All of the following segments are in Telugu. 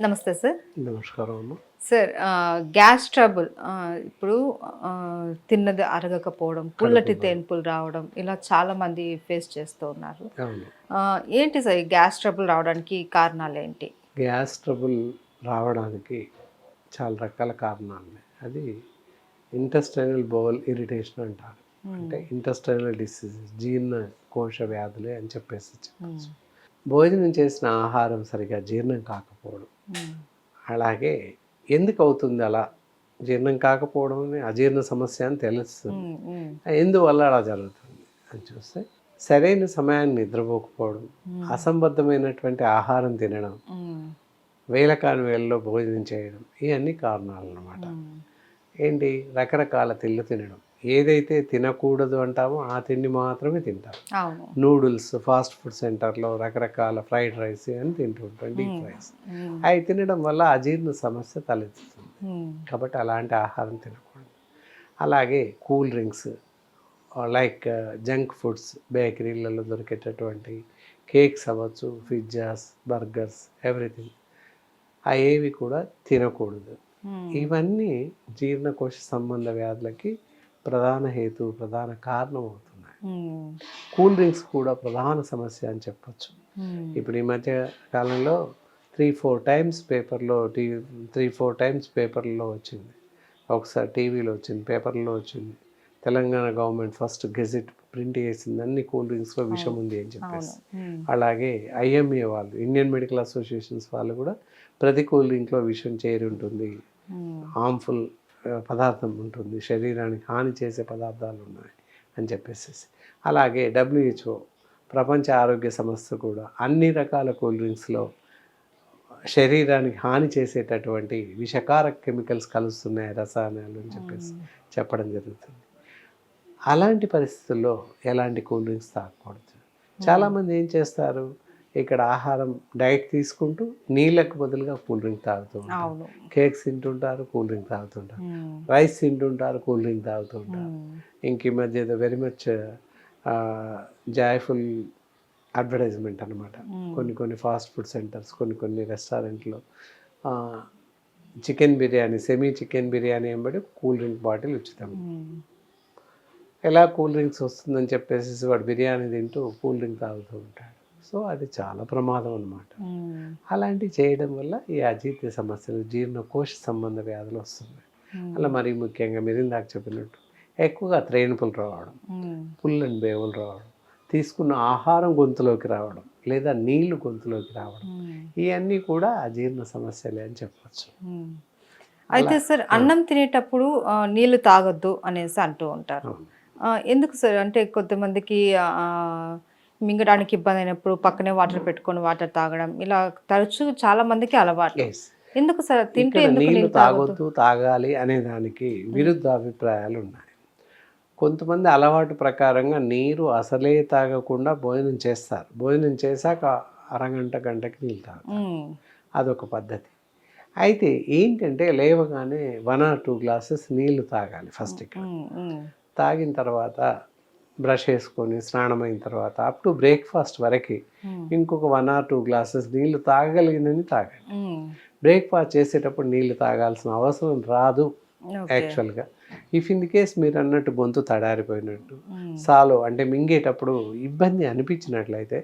నమస్తే సార్ నమస్కారం అమ్మ. సార్ గ్యాస్ ట్రబుల్ ఇప్పుడు తిన్నది అరగకపోవడం పుల్లటి తేన్పులు రావడం ఇలా చాలా మంది ఫేస్ చేస్తూ ఉన్నారు. ఏంటి సార్ గ్యాస్ ట్రబుల్ రావడానికి కారణాలు ఏంటి? గ్యాస్ ట్రబుల్ రావడానికి చాలా రకాల కారణాలు ఉన్నాయి. అది ఇంటెస్టైనల్ బౌల్ ఇరిటేషన్ అంటారు. అంటే ఇంటెస్టైనల్ డిసీజెస్ జీర్ణ కోశ వ్యాధులే అని చెప్పేసి చెప్పచ్చు. భోజనం చేసిన ఆహారం సరిగా జీర్ణం కాకపోవడం. అలాగే ఎందుకు అవుతుంది అలా జీర్ణం కాకపోవడం అజీర్ణ సమస్య అని తెలుస్తుంది. ఎందువల్ల అలా జరుగుతుంది అని చూస్తే సరైన సమయాన్ని నిద్రపోకపోవడం అసంబద్ధమైనటువంటి ఆహారం తినడం. వేల కాని వేలలో భోజనం చేయడం ఇవన్నీ కారణాలు అన్నమాట మ్మ్. ఏంటి రకరకాల తిళ్ళు తినడం ఏదైతే తినకూడదు అంటామో ఆ తిండి మాత్రమే తింటాం. నూడిల్స్ ఫాస్ట్ ఫుడ్ సెంటర్లో రకరకాల ఫ్రైడ్ రైస్ అని తింటూ ఉంటాం డీప్ ఫ్రైస్. మ్మ్. అవి తినడం వల్ల అజీర్ణ సమస్య తలెత్తుతుంది. కాబట్టి అలాంటి ఆహారం తినకూడదు. అలాగే cool drinks like junk foods బేకరీలలో దొరికేటటువంటి కేక్స్ అవ్వచ్చు పిజ్జాస్ బర్గర్స్ ఎవ్రీథింగ్. అవేవి కూడా తినకూడదు. ఇవన్నీ జీర్ణకోశ సంబంధ వ్యాధులకి ప్రధాన హేతు ప్రధాన కారణం అవుతున్నాయి. కూల్ డ్రింక్స్ కూడా ప్రధాన సమస్య అని చెప్పొచ్చు. ఇప్పుడు ఈ మధ్య కాలంలో త్రీ ఫోర్ టైమ్స్ పేపర్లో టీ త్రీ ఫోర్ టైమ్స్ పేపర్లో వచ్చింది ఒకసారి టీవీలో వచ్చింది పేపర్లో వచ్చింది Telangana government first gazette print చేసింది అన్ని కూల్ డ్రింక్స్లో విషం ఉంది అని చెప్పేసి. అలాగే ఐఎంఏ వాళ్ళు ఇండియన్ మెడికల్ అసోసియేషన్స్ వాళ్ళు కూడా ప్రతి కూల్ డ్రింక్లో విషం చేరి ఉంటుంది. హార్మ్ఫుల్ పదార్థం ఉంటుంది. శరీరానికి హాని చేసే పదార్థాలు ఉన్నాయి అని చెప్పేసి అలాగే డబ్ల్యూహెచ్ఓ ప్రపంచ ఆరోగ్య సంస్థ కూడా అన్ని రకాల కూల్ డ్రింక్స్లో శరీరానికి హాని చేసేటటువంటి విషకారక కెమికల్స్ కలుస్తున్నాయి రసాయనాలు అని చెప్పేసి చెప్పడం జరుగుతుంది. అలాంటి పరిస్థితుల్లో ఎలాంటి కూల్ డ్రింక్స్ తాగకూడదు. చాలామంది ఏం చేస్తారు? ఇక్కడ ఆహారం డైట్ తీసుకుంటూ నీళ్ళకు బదులుగా కూల్ డ్రింక్ తాగుతూ ఉంటారు. అవును. కేక్స్ తింటుంటారు కూల్ డ్రింక్ తాగుతుంటారు. రైస్ తింటుంటారు కూల్ డ్రింక్ తాగుతుంటారు. ఇంక ఈ మధ్య వెరీ మచ్ జాయ్ఫుల్ అడ్వర్టైజ్మెంట్ అనమాట కొన్ని కొన్ని ఫాస్ట్ ఫుడ్ సెంటర్స్ కొన్ని కొన్ని రెస్టారెంట్లో chicken biryani semi chicken biryani ఎంబడి కూల్ డ్రింక్ బాటిల్ ఉచితం. ఎలా కూల్ డ్రింక్స్ వస్తుందని చెప్పేసి వాడు బిర్యానీ తింటూ కూల్ డ్రింక్ తాగుతూ ఉంటాడు. సో అది చాలా ప్రమాదం అనమాట. అలాంటివి చేయడం వల్ల ఈ అజీర్తి సమస్యలు జీర్ణకోశ సంబంధ వ్యాధులు వస్తున్నాయి. అలా మరీ ముఖ్యంగా మీరు ఇందాక చెప్పినట్టు ఎక్కువగా త్రేణుపులు రావడం మ్మ్. పుల్లని బేవులు రావడం తీసుకున్న ఆహారం గొంతులోకి రావడం లేదా నీళ్ళు గొంతులోకి రావడం. ఇవన్నీ కూడా అజీర్ణ సమస్యలే అని చెప్పచ్చు మ్మ్. అయితే సార్ అన్నం తినేటప్పుడు నీళ్ళు తాగొద్దు అనేసి అంటూ ఉంటారు ఎందుకు సార్ అంటే కొంతమందికి మింగడానికి ఇబ్బంది అయినప్పుడు పక్కనే వాటర్ పెట్టుకొని వాటర్ తాగడం ఇలా తరచూ చాలా మందికి అలవాటు. ఎందుకు సార్? తింటే నీళ్ళు తాగొద్దు? తాగాలి అనే దానికి విరుద్ధ అభిప్రాయాలు ఉన్నాయి. కొంతమంది అలవాటు ప్రకారంగా నీరు అసలే తాగకుండా భోజనం చేస్తారు. భోజనం చేశాక అరగంట గంటకి నీళ్ళు తాగుతారు. మ్మ్. అదొక పద్ధతి. అయితే ఏంటంటే లేవగానే వన్ ఆర్ టూ గ్లాసెస్ నీళ్ళు తాగాలి ఫస్ట్ ఇక్కడ. తాగిన తర్వాత బ్రష్ వేసుకొని స్నానం అయిన తర్వాత అప్ టు బ్రేక్ఫాస్ట్ వరకు. ఇంకొక వన్ ఆర్ టూ గ్లాసెస్ నీళ్ళు తాగగలిగినని తాగాలి. బ్రేక్ఫాస్ట్ చేసేటప్పుడు నీళ్ళు తాగాల్సిన అవసరం రాదు. యాక్చువల్గా ఇఫ్ ఇన్ ది కేస్ మీరు అన్నట్టు గొంతు తడారిపోయినట్టు మ్మ్. సాలో అంటే మింగేటప్పుడు ఇబ్బంది అనిపించినట్లయితే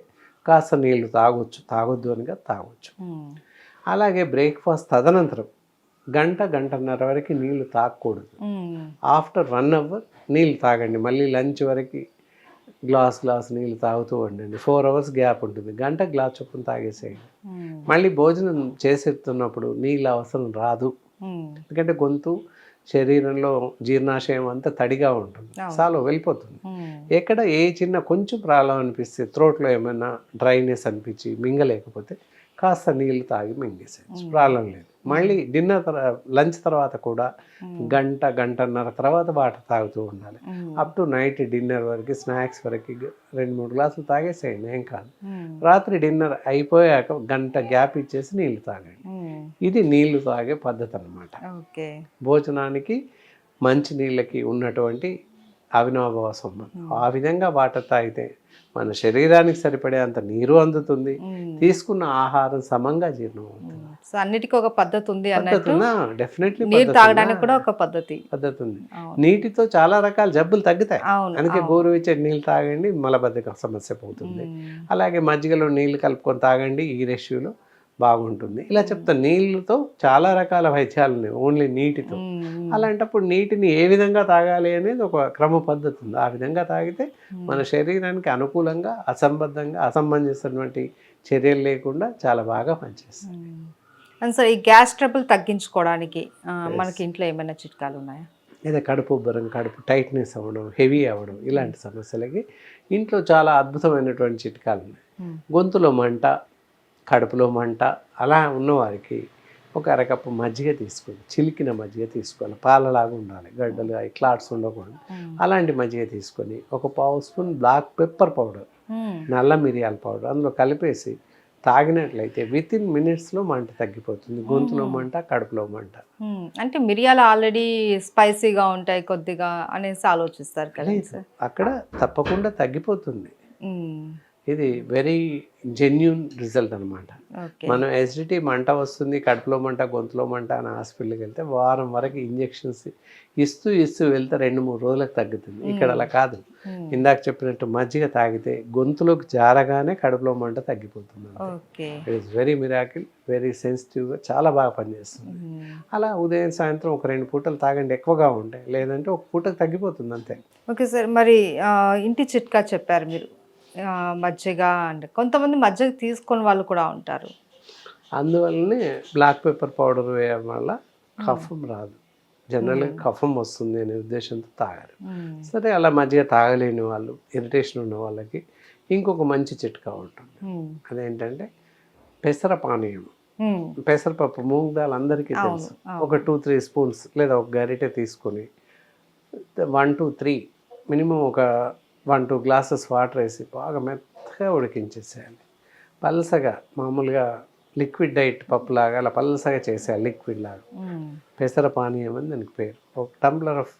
కాస్త నీళ్ళు తాగొచ్చు తాగొద్దు అనిగా తాగొచ్చు మ్మ్. అలాగే బ్రేక్ఫాస్ట్ తదనంతరం గంట గంటన్నర వరకు నీళ్ళు తాగకూడదు. ఆఫ్టర్ వన్ అవర్ నీళ్ళు తాగండి. మళ్ళీ లంచ్ వరకు గ్లాస్ గ్లాస్ నీళ్ళు తాగుతూ ఉండండి. ఫోర్ అవర్స్ గ్యాప్ ఉంటుంది. గంట గ్లాస్ చొప్పున తాగేసేయండి. మళ్ళీ భోజనం చేసేస్తున్నప్పుడు నీళ్ళు అవసరం రాదు. ఎందుకంటే గొంతు శరీరంలో జీర్ణాశయం అంతా తడిగా ఉంటుంది. చాలు వెళ్ళిపోతుంది. ఎక్కడ ఏ చిన్న కొంచెం ప్రాబ్లం అనిపిస్తే త్రోట్లో ఏమైనా డ్రైనెస్ అనిపించి మింగలేకపోతే కాస్త నీళ్ళు తాగి మింగేసేయచ్చు. ప్రాబ్లం లేదు. మళ్ళీ డిన్నర్ తర్వా లంచ్ తర్వాత కూడా గంట గంటన్నర తర్వాత వాటర్ తాగుతూ ఉండాలి. అప్ టు నైట్ డిన్నర్ వరకు స్నాక్స్ వరకు రెండు మూడు గ్లాసులు తాగేసేయండి ఏం కాదు. రాత్రి డిన్నర్ అయిపోయాక గంట గ్యాప్ ఇచ్చేసి నీళ్ళు తాగండి. ఇది నీళ్ళు తాగే పద్ధతి అన్నమాట. ఓకే. భోజనానికి మంచి నీళ్ళకి ఉన్నటువంటి అవినాభావ సంబంధం. ఆ విధంగా వాటర్ తాగితే మన శరీరానికి సరిపడే అంత నీరు అందుతుంది. తీసుకున్న ఆహారం సమంగా జీర్ణం అవుతుంది. సో అన్నిటికీ ఒక పద్ధతి ఉంది డెఫినెట్లీ నీరు తాగడానికి కూడా ఒక పద్ధతి. పద్ధతి ఉంది నీటితో చాలా రకాల జబ్బులు తగ్గుతాయి. అందుకే అవును. గోరువెచ్చని నీళ్ళు తాగండి మలబద్ధకం సమస్య పోతుంది. అలాగే మజ్జిగలో నీళ్ళు కలుపుకొని తాగండి ఈ రేషియోలో బాగుంటుంది ఇలా చెప్తా నీళ్ళతో చాలా రకాల వైద్యాలు ఉన్నాయి ఓన్లీ నీటితో. అలాంటప్పుడు నీటిని ఏ విధంగా తాగాలి అనేది ఒక క్రమ పద్ధతి ఉంది ఆ విధంగా తాగితే. మన శరీరానికి అనుకూలంగా అసంబద్ధంగా అసంబంధించినటువంటి చర్యలు లేకుండా చాలా బాగా పనిచేస్తుంది. అండ్ సార్ ఈ గ్యాస్ ట్రబుల్ తగ్గించుకోవడానికి మనకి ఇంట్లో ఏమైనా చిట్కాలు ఉన్నాయా లేదా కడుపు ఉబ్బరం కడుపు టైట్నెస్ అవ్వడం హెవీ అవ్వడం ఇలాంటి సమస్యలకి ఇంట్లో చాలా అద్భుతమైనటువంటి చిట్కాలు ఉన్నాయి. గొంతులో మంట కడుపులో మంట అలా ఉన్నవారికి ఒక అరకప్పు మజ్జిగ తీసుకోండి చిలికిన మజ్జిగ తీసుకోవాలి పాలలాగా ఉండాలి గడ్డలు క్లాట్స్ ఉండకూడదు. అలాంటి మజ్జిగ తీసుకొని ఒక పావు స్పూన్ బ్లాక్ పెప్పర్ పౌడర్. నల్ల మిరియాల పౌడర్ అందులో కలిపేసి తాగినట్లయితే విత్ ఇన్ మినిట్స్లో మంట తగ్గిపోతుంది గొంతులో మంట కడుపులో మంట. అంటే మిరియాలు ఆల్రెడీ స్పైసీగా ఉంటాయి కొద్దిగా అనేసి ఆలోచిస్తారు కదా అక్కడ తప్పకుండా తగ్గిపోతుంది. ఇది వెరీ జెన్యున్ రిజల్ట్ అనమాట మనం ఎసిడిటీ మంట వస్తుంది కడుపులో మంట గొంతులో మంట అని హాస్పిటల్కి వెళ్తే వారం వరకు ఇంజెక్షన్స్ ఇస్తూ ఇస్తూ వెళ్తే రెండు మూడు రోజులకు తగ్గుతుంది. ఇక్కడ అలా కాదు. ఉమ్. ఇందాక చెప్పినట్టు మజ్జిగ తాగితే గొంతులోకి జారగానే కడుపులో మంట తగ్గిపోతుంది it is very miracle very సెన్సిటివ్గా చాలా బాగా పనిచేస్తుంది. ఉమ్. అలా ఉదయం సాయంత్రం ఒక రెండు పూటలు తాగండి ఎక్కువగా ఉంటాయి లేదంటే ఒక పూటకు తగ్గిపోతుంది అంతే. ఓకే సార్ మరి ఇంటి చిట్కా చెప్పారు మీరు. మజ్జిగ అంటే కొంతమంది మజ్జిగ తీసుకొని వాళ్ళు కూడా ఉంటారు అందువల్లనే బ్లాక్ పెప్పర్ పౌడర్ వేయడం వల్ల కఫం రాదు జనరల్గా కఫం వస్తుంది అనే ఉద్దేశంతో తాగారు. సరే అలా మజ్జిగ తాగలేని వాళ్ళు ఇరిటేషన్ ఉన్న వాళ్ళకి ఇంకొక మంచి చిట్కా ఉంటుంది. అదేంటంటే పెసర పానీయం. పెసరపప్పు మూంగ్ దాల్ అందరికీ తెలుసు. ఒక టూ త్రీ స్పూన్స్ లేదా ఒక గరిటె తీసుకొని వన్ టూ త్రీ మినిమం ఒక వన్ టూ గ్లాసెస్ వాటర్ వేసి బాగా మెత్తగా ఉడికించేసేయాలి పల్సగా మామూలుగా లిక్విడ్ డైట్ పప్పులాగా అలా పల్సగా చేసేయాలి లిక్విడ్ లాగా. పెసర పానీయం అని దానికి పేరు ఒక టంబ్లర్ ఆఫ్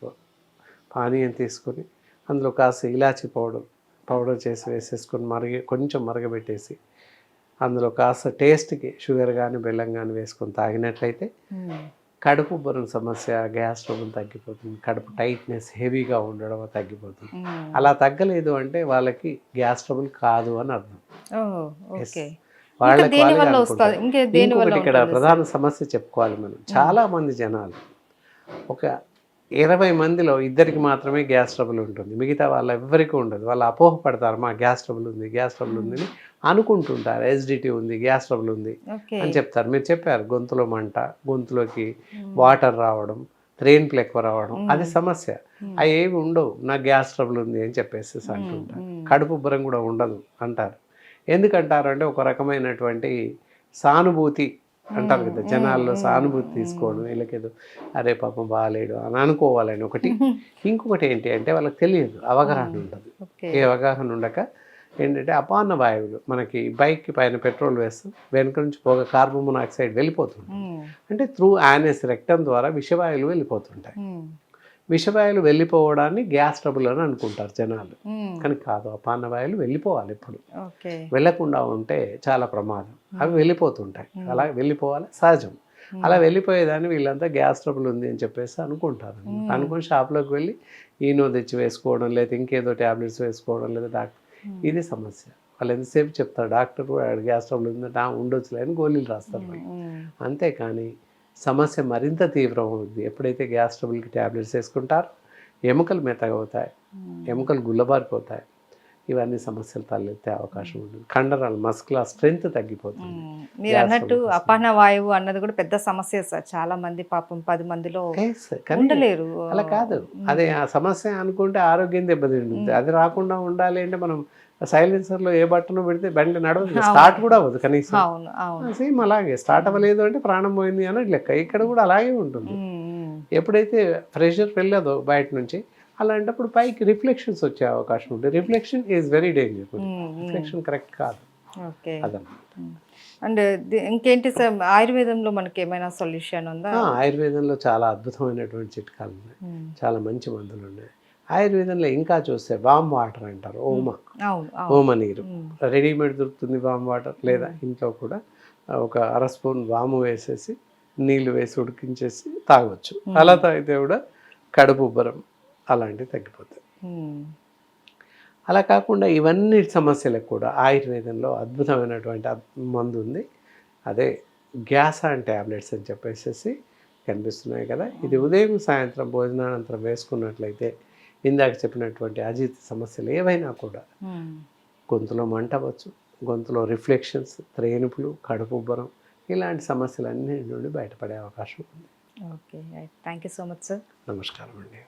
పానీయం తీసుకొని అందులో కాస్త ఇలాచీ పౌడర్ పౌడర్ చేసి వేసేసుకొని మరిగి కొంచెం మరగబెట్టేసి అందులో కాస్త టేస్ట్కి షుగర్ కానీ బెల్లం కానీ వేసుకొని తాగినట్లయితే. కడుపు బరువు సమస్య గ్యాస్ ట్రబుల్ తగ్గిపోతుంది. కడుపు టైట్నెస్ హెవీగా ఉండడం తగ్గిపోతుంది. అలా తగ్గలేదు అంటే వాళ్ళకి గ్యాస్ ట్రబుల్ కాదు అని అర్థం. వాళ్ళకి ఇంకొకటి ఇక్కడ ప్రధాన సమస్య చెప్పుకోవాలి మనం. చాలా మంది జనాలు ఒక ఇరవై మందిలో ఇద్దరికి మాత్రమే గ్యాస్ ట్రబుల్ ఉంటుంది. మిగతా వాళ్ళ ఎవ్వరికీ ఉండదు. వాళ్ళు అపోహపడతారు మా గ్యాస్ ట్రబుల్ ఉంది గ్యాస్ ట్రబుల్ ఉంది అని అనుకుంటుంటారు. ఎస్డిటీ ఉంది గ్యాస్ ట్రబుల్ ఉంది అని చెప్తారు. మీరు చెప్పారు గొంతులో మంట గొంతులోకి వాటర్ రావడం త్రేన్పులు ఎక్కువ రావడం అది సమస్య. అవి ఏమి ఉండవు. నాకు గ్యాస్ ట్రబుల్ ఉంది అని చెప్పేసి అంటుంటారు. కడుపు ఉబ్బరం కూడా ఉండదు అంటారు. ఎందుకంటారు అంటే ఒక రకమైనటువంటి సానుభూతి అంటారు కదా జనాల్లో సానుభూతి తీసుకోవడం వీళ్ళకేదో అరే పాపం బాగాలేడు అని అనుకోవాలని ఒకటి. ఇంకొకటి ఏంటి అంటే వాళ్ళకి తెలియదు అవగాహన ఉండదు. ఏ అవగాహన ఉండక ఏంటంటే అపాన వాయువులు మనకి బైక్ పైన పెట్రోల్ వేస్తాం వెనుక నుంచి పోగా కార్బన్ మొనాక్సైడ్ వెళ్ళిపోతుంది. అంటే త్రూ యానస్ రెక్టం ద్వారా విషవాయువులు వెళ్ళిపోతుంటాయి. విషవాయువులు వెళ్ళిపోవడాన్ని గ్యాస్ ట్రబుల్ అని అనుకుంటారు జనాలు. కానీ కాదు అపాన వాయువులు వెళ్ళిపోవాలి ఇప్పుడు వెళ్ళకుండా ఉంటే చాలా ప్రమాదం. అవి వెళ్ళిపోతుంటాయి. అలా వెళ్ళిపోవాలి సహజం. అలా వెళ్ళిపోయేదాన్ని వీళ్ళంతా గ్యాస్ ట్రబుల్ ఉంది అని చెప్పేసి అనుకుంటారు. అనుకుని షాప్లోకి వెళ్ళి ఈనో తెచ్చి వేసుకోవడం లేదా ఇంకేదో ట్యాబ్లెట్స్ వేసుకోవడం లేదా డాక్టర్ ఇది సమస్య. వాళ్ళు ఎంతసేపు చెప్తారు డాక్టర్ కూడా గ్యాస్ ట్రబుల్ ఉందంటే "ఆ, ఉండొచ్చులే అని గోళీలు రాస్తారు. అంతేకాని సమస్య మరింత తీవ్రం అవుతుంది ఎప్పుడైతే గ్యాస్ ట్రబుల్కి ట్యాబ్లెట్స్ వేసుకుంటారో ఎముకలు మెత్తగా అవుతాయి. ఎముకలు గుల్లబారిపోతాయి. ఇవన్నీ సమస్యలు తలెత్తే అవకాశం ఉంటుంది. కండరాలు మస్కుల స్ట్రెంగ్త్ తగ్గిపోతుంది. మీరు అన్నట్టు అపాన వాయువు అన్నది కూడా పెద్ద సమస్య సార్. చాలా మంది పాపం పది మందిలో ఉండలేరు. అలా కాదు. అదే ఆ సమస్య అనుకుంటే ఆరోగ్యం దెబ్బతింటుంది. అది రాకుండా ఉండాలి అంటే మనం సైలెన్సర్లో ఏ బట్టను పెడితే బండి నడవదు. స్టార్ట్ కూడా అవ్వదు కనీసం. సేమ్ అలాగే. స్టార్ట్ అవ్వలేదు అంటే ప్రాణం పోయింది అన్నది లెక్క. ఇక్కడ కూడా అలాగే ఉంటుంది. ఎప్పుడైతే ప్రెషర్ వెళ్ళదో బయట నుంచి అలాంటప్పుడు పైకి రిఫ్లెక్షన్స్ వచ్చే అవకాశం ఉంటుంది reflection is very danger. Reflection correct కాదు. అండ్ ఇంకేంటి సార్? ఆయుర్వేదంలో మనకి ఏమైనా సొల్యూషన్ ఉందా? ఆయుర్వేదంలో చాలా అద్భుతమైనటువంటి చిట్కాలు ఉన్నాయి. చాలా మంచి మందులు ఉన్నాయి. ఆయుర్వేదంలో ఇంకా చూస్తే వామ్ వాటర్ అంటారు ఓమ. ఓమ నీరు. రెడీమేడ్ దొరుకుతుంది వామ్ వాటర్ లేదా ఇంట్లో కూడా ఒక అర స్పూన్ వాము వేసేసి నీళ్ళు వేసి ఉడికించేసి తాగొచ్చు. అలా తాగితే కూడా కడుపు ఉబ్బరం అలాంటివి తగ్గిపోతాయి. అలా కాకుండా ఇవన్నీ సమస్యలకు కూడా ఆయుర్వేదంలో అద్భుతమైనటువంటి అద్- మందు ఉంది. అదే గ్యాస్ అండ్ ట్యాబ్లెట్స్ అని చెప్పేసి కనిపిస్తున్నాయి కదా. ఇది ఉదయం సాయంత్రం భోజనానంతరం వేసుకున్నట్లయితే ఇందాక చెప్పినటువంటి అజిత్ సమస్యలు ఏవైనా కూడా. గొంతులో మంట అవ్వచ్చు గొంతులో రిఫ్లెక్షన్స్ త్రేనుపులు కడుపు ఉబ్బరం ఇలాంటి సమస్యలన్నిటి నుండి బయటపడే అవకాశం ఉంది. Okay thank you so much sir. నమస్కారం అండి.